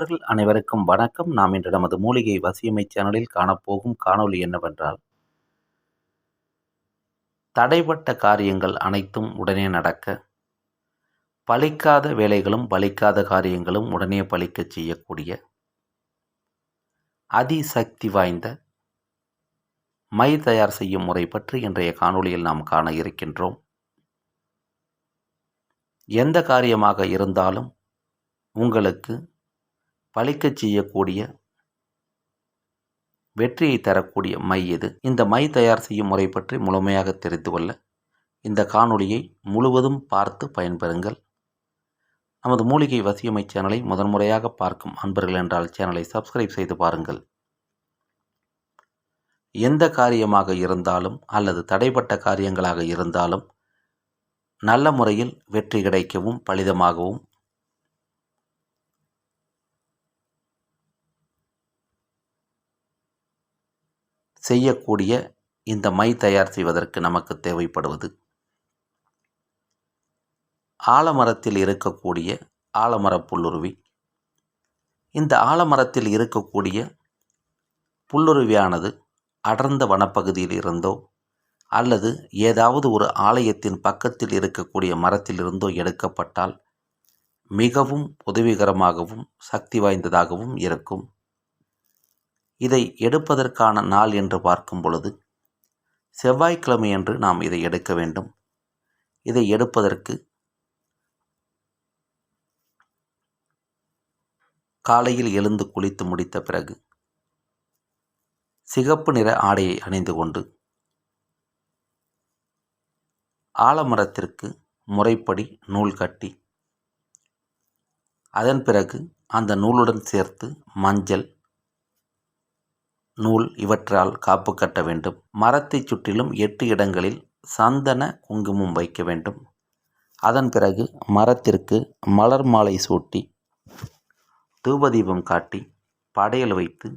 நண்பர்கள் அனைவருக்கும் வணக்கம். நாம் இன்று நமது மூலிகை வசியமை சேனலில் காணப்போகும் காணொளி என்னவென்றால் தடைப்பட்ட காரியங்கள் அனைத்தும் உடனே நடக்க பலிக்காத வேலைகளும் பலிக்காத காரியங்களும் உடனே பழிக்கச் செய்யக்கூடிய அதிசக்தி வாய்ந்த மை தயார் செய்யும் முறை பற்றி இன்றைய காணொளியில் நாம் காண இருக்கின்றோம். எந்த காரியமாக இருந்தாலும் உங்களுக்கு பழிக்கச் செய்யக்கூடிய வெற்றியை தரக்கூடிய மை எது? இந்த மை தயார் செய்யும் முறை பற்றி முழுமையாக தெரிந்து கொள்ள இந்த காணொளியை முழுவதும் பார்த்து பயன்பெறுங்கள். நமது மூலிகை வசியமை சேனலை முதன்முறையாக பார்க்கும் அன்பர்கள் என்றால் சேனலை சப்ஸ்கிரைப் செய்து பாருங்கள். எந்த காரியமாக இருந்தாலும் அல்லது தடைப்பட்ட காரியங்களாக இருந்தாலும் நல்ல முறையில் வெற்றி கிடைக்கவும் பலிதமாகவும் செய்யக்கூடிய இந்த மை தயார் செய்வதற்கு நமக்கு தேவைப்படுவது ஆலமரத்தில் இருக்கக்கூடிய ஆலமர புல்லுருவி. இந்த ஆலமரத்தில் இருக்கக்கூடிய புல்லுருவியானது அடர்ந்த வனப்பகுதியில் இருந்தோ அல்லது ஏதாவது ஒரு ஆலயத்தின் பக்கத்தில் இருக்கக்கூடிய மரத்திலிருந்தோ எடுக்கப்பட்டால் மிகவும் உதவிகரமாகவும் சக்தி வாய்ந்ததாகவும் இருக்கும். இதை எடுப்பதற்கான நாள் என்று பார்க்கும் பொழுது செவ்வாய்க்கிழமையன்று நாம் இதை எடுக்க வேண்டும். இதை எடுப்பதற்கு காலையில் எழுந்து குளித்து முடித்த பிறகு சிகப்பு நிற ஆடையை அணிந்து கொண்டு ஆலமரத்திற்கு முறைப்படி நூல் கட்டி அதன் பிறகு அந்த நூலுடன் சேர்த்து மஞ்சள் நூல் இவற்றால் காப்பு கட்ட வேண்டும். மரத்தை சுற்றிலும் எட்டு இடங்களில் சந்தன குங்குமம் வைக்க வேண்டும். அதன் பிறகு மரத்திற்கு மலர் மாலை சூட்டி தூபதீபம் காட்டி படையல் வைத்து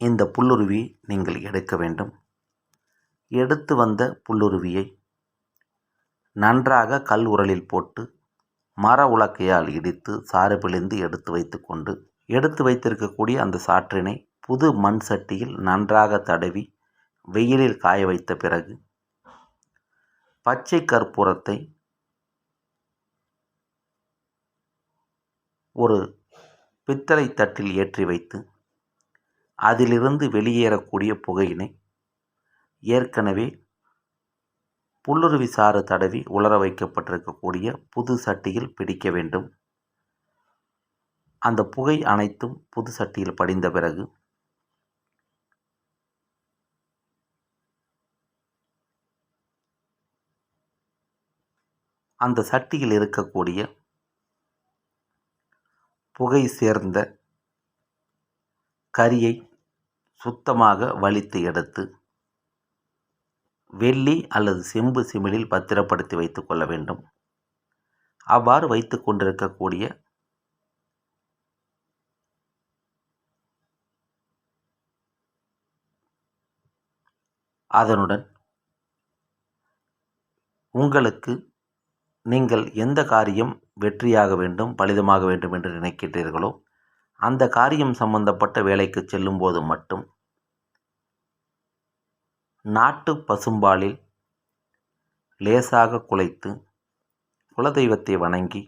இந்த புல்லுருவி நீங்கள் எடுக்க வேண்டும். எடுத்து வந்த புல்லுருவியை நன்றாக கல் உரலில் போட்டு மர உலக்கையால் இடித்து சாறு பிழிந்து எடுத்து வைத்துக்கொண்டு எடுத்து வைத்திருக்கக்கூடிய அந்த சாற்றினை புது மண் சட்டியில் நன்றாக தடவி வெயிலில் காய வைத்த பிறகு பச்சை கற்பூரத்தை ஒரு பித்தளை தட்டில் ஏற்றி வைத்து அதிலிருந்து வெளியேறக்கூடிய புகையினை ஏற்கனவே புல்லுருவி சாறு தடவி உலர வைக்கப்பட்டிருக்கக்கூடிய புது சட்டியில் பிடிக்க வேண்டும். அந்த புகை அனைத்தும் புது சட்டியில் படிந்த பிறகு அந்த சட்டியில் இருக்கக்கூடிய புகை சேர்ந்த கரியை சுத்தமாக வலித்து எடுத்து வெள்ளி அல்லது செம்பு சிமிழில் பத்திரப்படுத்தி வைத்து கொள்ள வேண்டும். அவ்வாறு வைத்து கொண்டிருக்கக்கூடிய அதனுடன் உங்களுக்கு நீங்கள் எந்த காரியம் வெற்றியாக வேண்டும் பலிதமாக வேண்டும் என்று நினைக்கிறீர்களோ அந்த காரியம் சம்பந்தப்பட்ட வேலைக்கு செல்லும்போது மட்டும் நாட்டு பசும்பாலில் லேசாக குலைத்து குலதெய்வத்தை வணங்கி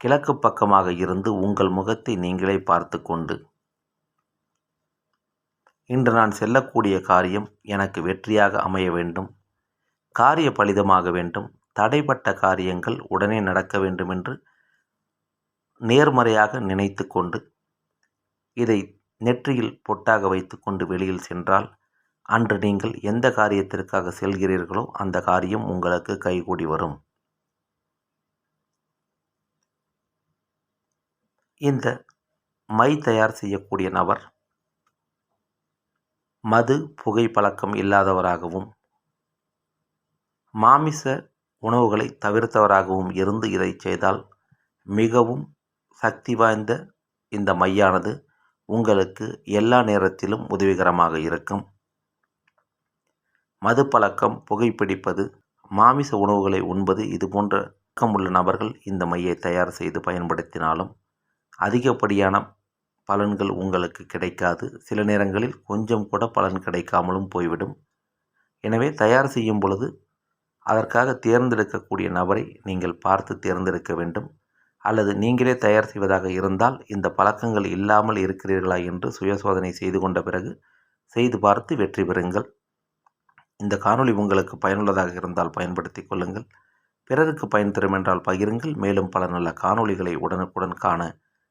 கிழக்கு பக்கமாக இருந்து உங்கள் முகத்தை நீங்களே பார்த்து கொண்டு இன்று நான் செல்லக்கூடிய காரியம் எனக்கு வெற்றியாக அமைய வேண்டும். காரிய பலிதமாக வேண்டும். தடைப்பட்ட காரியங்கள் உடனே நடக்க வேண்டும் என்று நேர்மறையாக நினைத்து கொண்டு இதை நெற்றியில் பொட்டாக வைத்துக்கொண்டு வெளியில் சென்றால் அன்று நீங்கள் எந்த காரியத்திற்காக செல்கிறீர்களோ அந்த காரியம் உங்களுக்கு கைகூடி வரும். இந்த மை தயார் செய்யக்கூடிய நபர் மது புகை பழக்கம் இல்லாதவராகவும் மாமிச உணவுகளை தவிர்த்தவராகவும் இருந்து இதை செய்தால் மிகவும் சக்தி வாய்ந்த இந்த மையானது உங்களுக்கு எல்லா நேரத்திலும் உதவிகரமாக இருக்கும். மது பழக்கம் புகைப்பிடிப்பது மாமிச உணவுகளை உண்பது இது போன்ற உள்ள நபர்கள் இந்த மையை தயார் செய்து பயன்படுத்தினாலும் அதிகப்படியான பலன்கள் உங்களுக்கு கிடைக்காது. சில நேரங்களில் கொஞ்சம் கூட பலன் கிடைக்காமலும் போய்விடும். எனவே தயார் செய்யும் பொழுது அதற்காக தேர்ந்தெடுக்கக்கூடிய நபரை நீங்கள் பார்த்து தேர்ந்தெடுக்க வேண்டும். அல்லது நீங்களே தயார் செய்வதாக இருந்தால் இந்த பழக்கங்கள் இல்லாமல் இருக்கிறீர்களா என்று சுயசோதனை செய்து கொண்ட பிறகு செய்து பார்த்து வெற்றி பெறுங்கள். இந்த காணொளி உங்களுக்கு பயனுள்ளதாக இருந்தால் பயன்படுத்தி கொள்ளுங்கள். பிறருக்கு பயன் தரும் என்றால் பகிருங்கள். மேலும் பல நல்ல காணொளிகளை உடனுக்குடன் காண